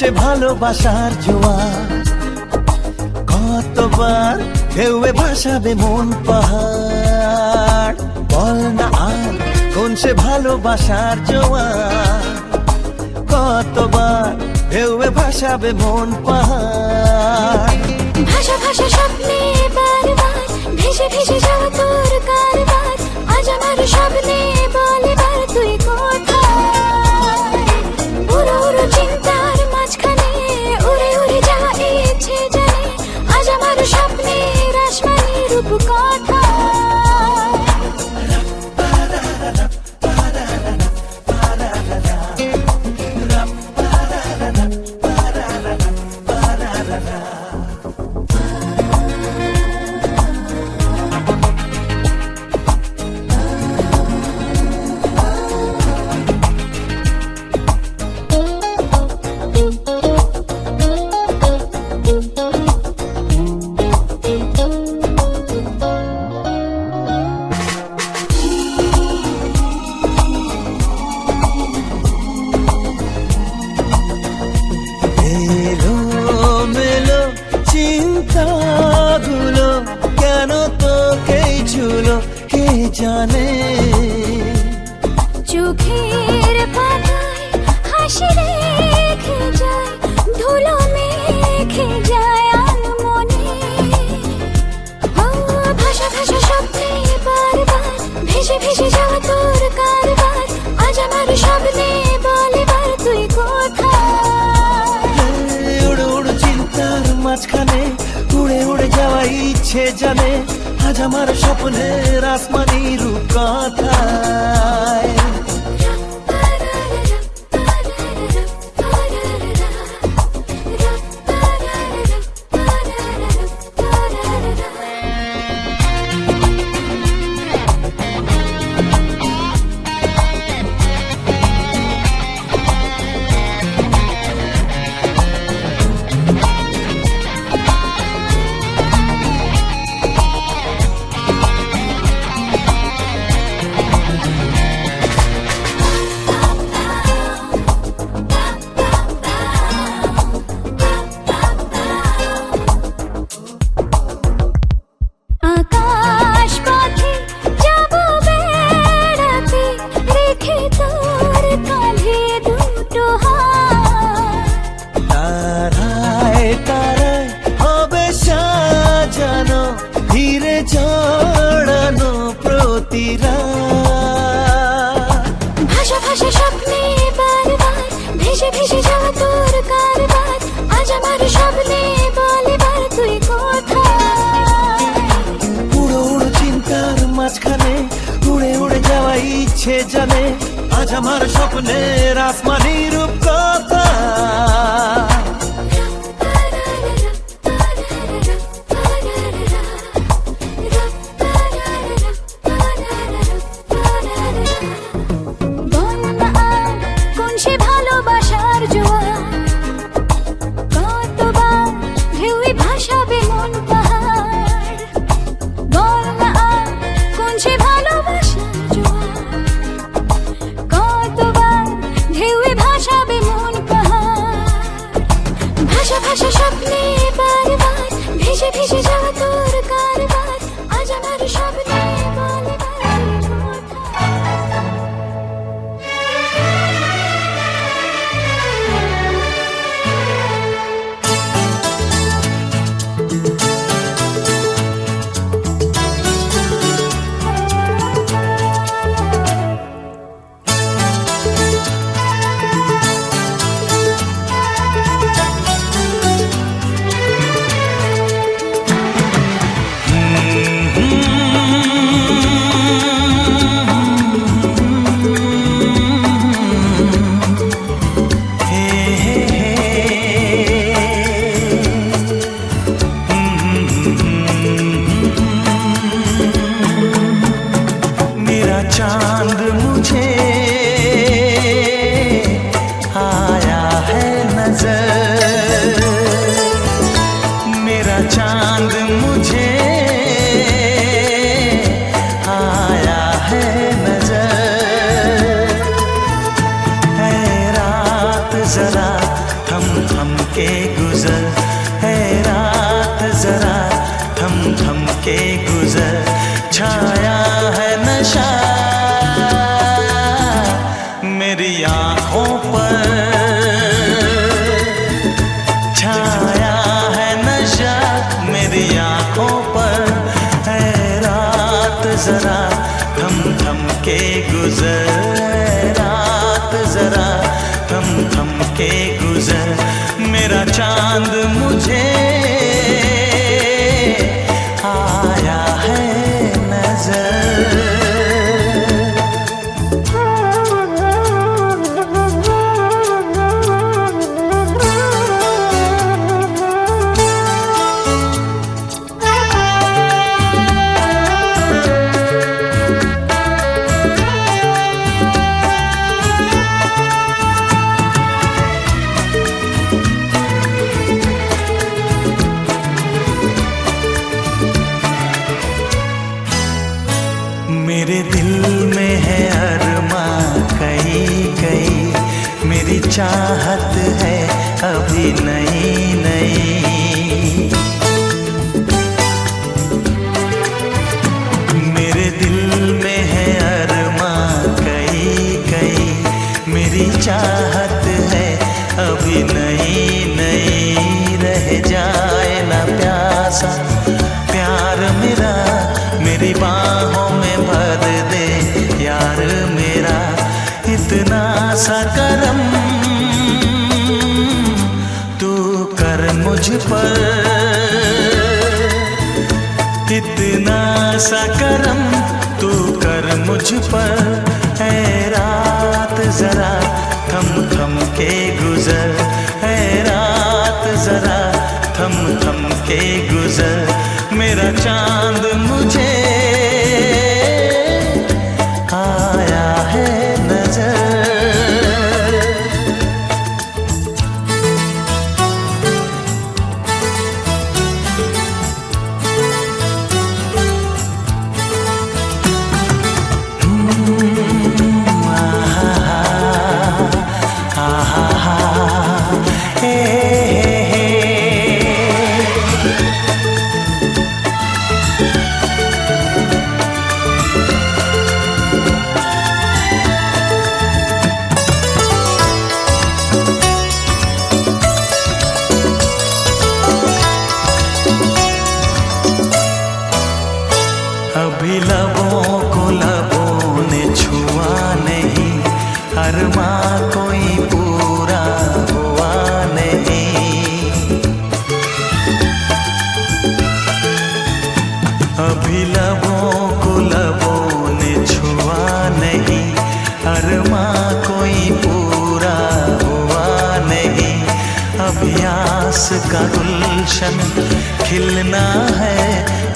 বইছে ভালোবাসার জোয়া কতবার ঢেউয়ে ভাসাবে মন পাহাড়। বল না আর কোন সে ভালোবাসার জোয়া কতবার ঢেউয়ে ভাসাবে মন পাহাড়। ভাষা ভাষা স্বপ্নে বারবার, ভেসে ভেসে তোর কারবার। আজ আমার স্বপ্নে বলে বার তুই মিছে জানে আজ আমার স্বপ্নের আসমানি রূপ কথায় সবাই ইচ্ছে জানে আজ আমার স্বপ্নের আসমানি রূপ কথা जरा थम थम के गुजर रात जरा थम थम के गुजर मेरा चाँद मुझे चाहत है अभी नई सा करम तू कर मुझ पर। गुलशन खिलना है।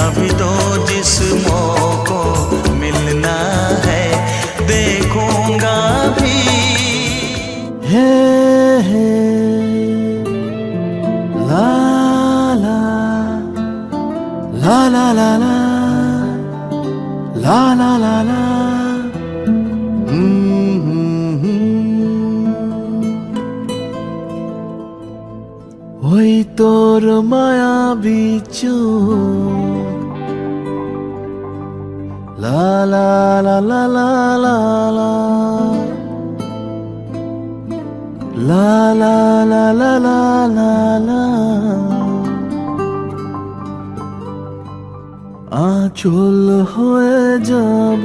अभी तो जिस्मों को मिलना है, देखूँगा भी। हे हे ला ला ला ला ला ला ला ला ला। তোর মায়া বিচু লা লা লা লা লা লা লা la la la la আচল হয়ে যাব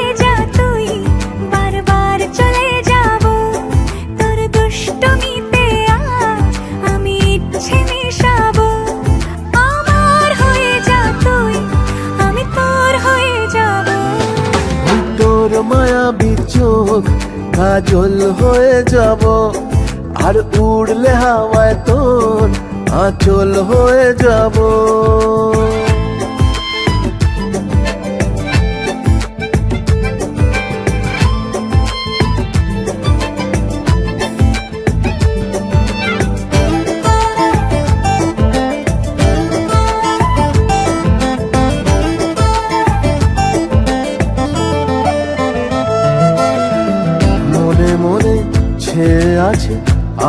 চোখ কাজল হয়ে যাব। আর উড়লে হাওয়ায় তোর আঁচল হয়ে যাব।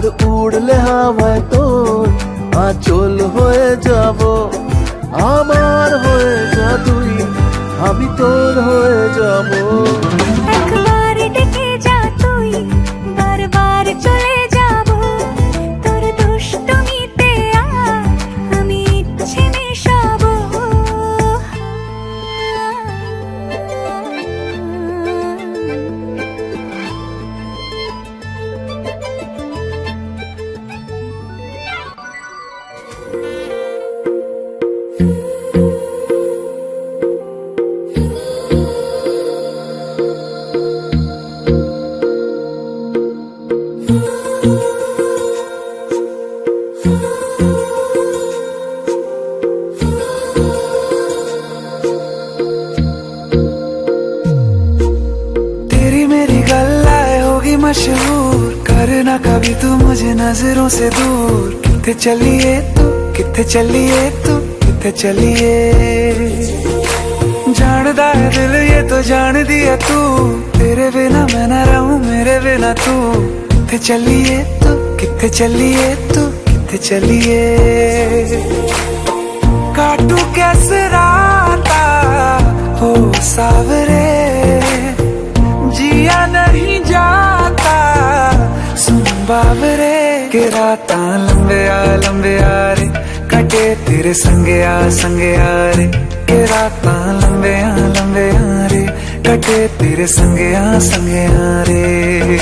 আর উড়লে হাওয়ায় তোর আচল হয়ে যাব। नज़रों से दूर किथे चलिए तू किथे चलिए तू किथे चलिए। जानदा है दिल ये तो जान दिया तू, तेरे बिना मैं ना रहूँ, मेरे बिना तू। किथे चलिए तू किथे चलिए तू किथे चलिए। काटू कैसे ਕੇ ਰਾਤਾਂ ਲੰਬਿਆ ਲੰਬਿਆ ਰੇ। ਕਟੇ ਤੇਰੇ ਸੰਗਿਆ ਸੰਗਿਆ ਰੇ। ਕੇ ਰਾਤਾਂ ਲੰਬਿਆ ਲੰਬਿਆ ਰੇ। ਕਟੇ ਤੇਰੇ ਸੰਗਿਆ ਸੰਗਿਆ ਰੇ।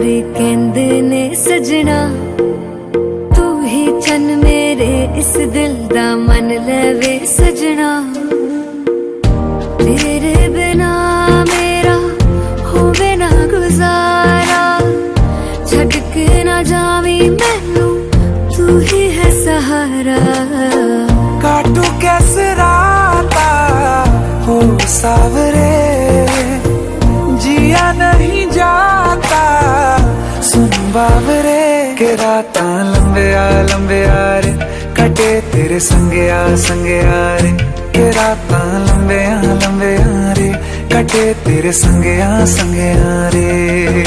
ਯਾਰ ਕਹਿੰਦੇ ਨੇ ਸਜਣਾ। ਤੂੰ ਹੀ ਚੰਨ ਮੇਰੇ, ਇਸ ਦਿਲ ਦਾ ਮਨ ਲਵੇ ਸਜਣਾ। ਤੇਰੇ ਬਿਨਾ ਮੇਰਾ ਹੋਵੇ ਨਾ ਗੁਜ਼ਾਰਾ। ਛੱਡ ਕੇ ਨਾ ਜਾਵੀਂ ਮੈਨੂੰ, ਤੂੰ ਹੀ ਹੈ ਸਹਾਰਾ। ਕਾਟੂ ਕੈਸਰਾ ਤਾ ਹੋ ਸਾਵਰੇ ਬਾਵਰੇ, ਕੇ ਰਾਤਾਂ ਲੰਬਿਆ ਲੰਬਿਆ ਰੇ, ਕਟੇ ਤੇਰੇ ਸੰਗਿਆ ਸੰਗਿਆ ਰੇ। ਕੇ ਰਾਤਾਂ ਲੰਬਿਆ ਲੰਬਿਆ ਰੇ, ਕਟੇ ਤੇਰੇ ਸੰਗਿਆ ਸੰਗਿਆ ਰੇ।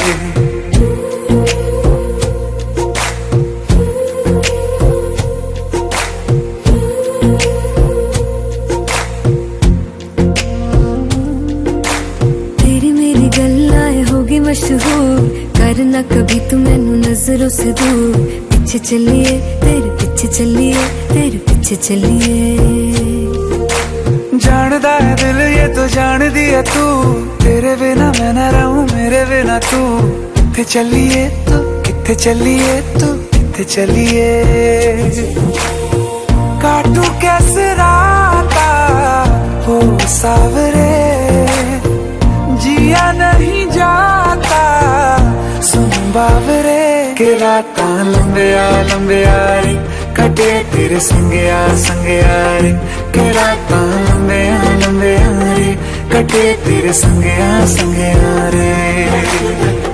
से दूर पीछे चलिए तेरे पीछे चलिए तेरे पीछे चलिए जानदा है दिल ये तो जान दिया तू तेरे बिना मैं न रहूं मेरे बिना तू किथे चलिए तू किथे चलिए तू किथे चलिए काटू कैसे राता हो सावरे ਇੱਕ ਰਾਤਾਂ ਲੰਬਿਆ ਲੰਬਿਆ ਰੇ ਕਟੇ ਤੇਰੇ ਸੰਗਿਆ ਸੰਗਿਆ ਰੇ ਕਿ ਰਾਤਾਂ ਲੰਬਿਆ ਲੰਬਿਆ ਰੇ ਕਟੇ ਤੇਰੇ ਸੰਗਿਆ ਸੰਗਿਆ ਰੇ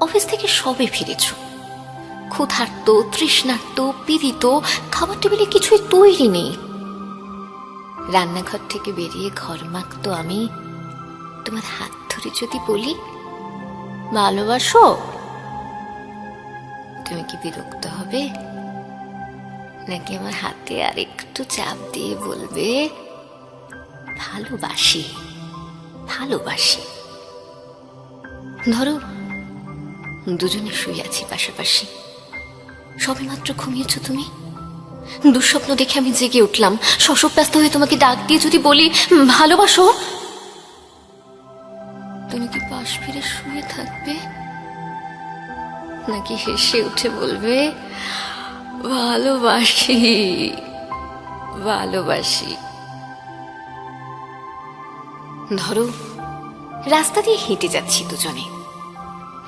অফিস থেকে সবে ফিরেছ। ক্ষুধার্ত, তৃষ্ণার্ত, পীড়িত, খাবার টেবিলে কিছুই তৈরি নেই। রান্নাঘর থেকে বেরিয়ে ঘর মাখতো আমি। তোমার হাত ধরে যদি বলি, ভালোবাসো? তুমি কি বিরক্ত হবে? নাকি আমার হাতে আর একটু চাপ দিয়ে বলবে, ভালোবাসি ভালোবাসি? ধরো দুজনে শুয়ে আছি পাশাপাশি। সবেমাত্র ঘুমিয়েছ তুমি? দুঃস্বপ্ন দেখে আমি জেগে উঠলাম। শশব্যস্ত হয়ে তোমাকে ডাক দিয়ে যদি বলি ভালোবাসো? তুমি কি পাশ ফিরে শুয়ে থাকবে? নাকি হেসে উঠে বলবে, ভালোবাসি ভালোবাসি ধরো, রাস্তা দিয়ে হেঁটে যাচ্ছি দুজনে।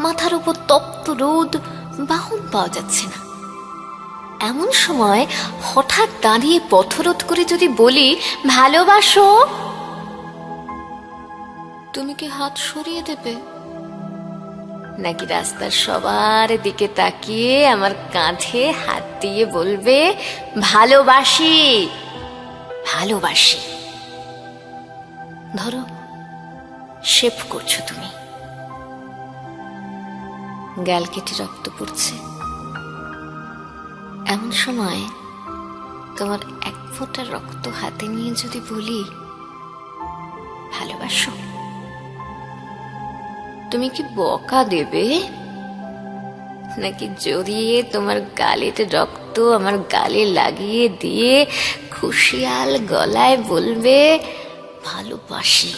মাথার উপর তপ্ত রোদ, বাহন পাওয়া যাচ্ছে না। এমন সময় হঠাৎ দাঁড়িয়ে পথরোধ করে যদি বলি, ভালোবাসো? তুমি কি হাত সরিয়ে দেবে? নাকি রাস্তার সবার দিকে তাকিয়ে আমার কাঁধে হাত দিয়ে বলবে, ভালোবাসি ভালোবাসি ধরো শেভ করছ তুমি। গাল কেটে রক্ত পড়ছে। এমন সময় তোমার এক ফোঁটা রক্ত হাতে নিয়ে যদি বলি, ভালোবাসো। তুমি কি বকা দেবে? নাকি জড়িয়ে তোমার গালেতে রক্ত আমার গালে লাগিয়ে দিয়ে খুশিয়াল গলায় বলবে, ভালোবাসি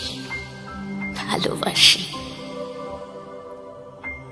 ভালোবাসি?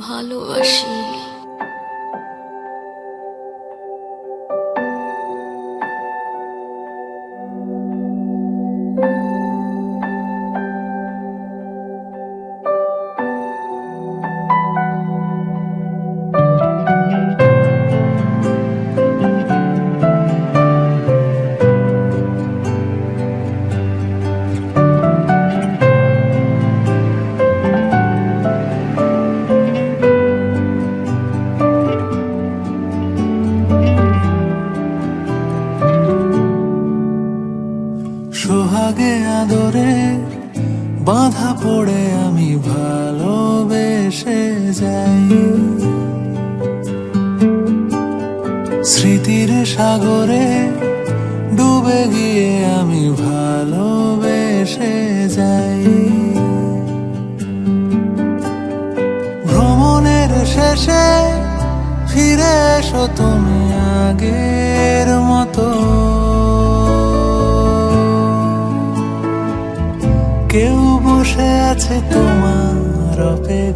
ভালোবাসি। বসে আছে তোমার অপেক্ষায়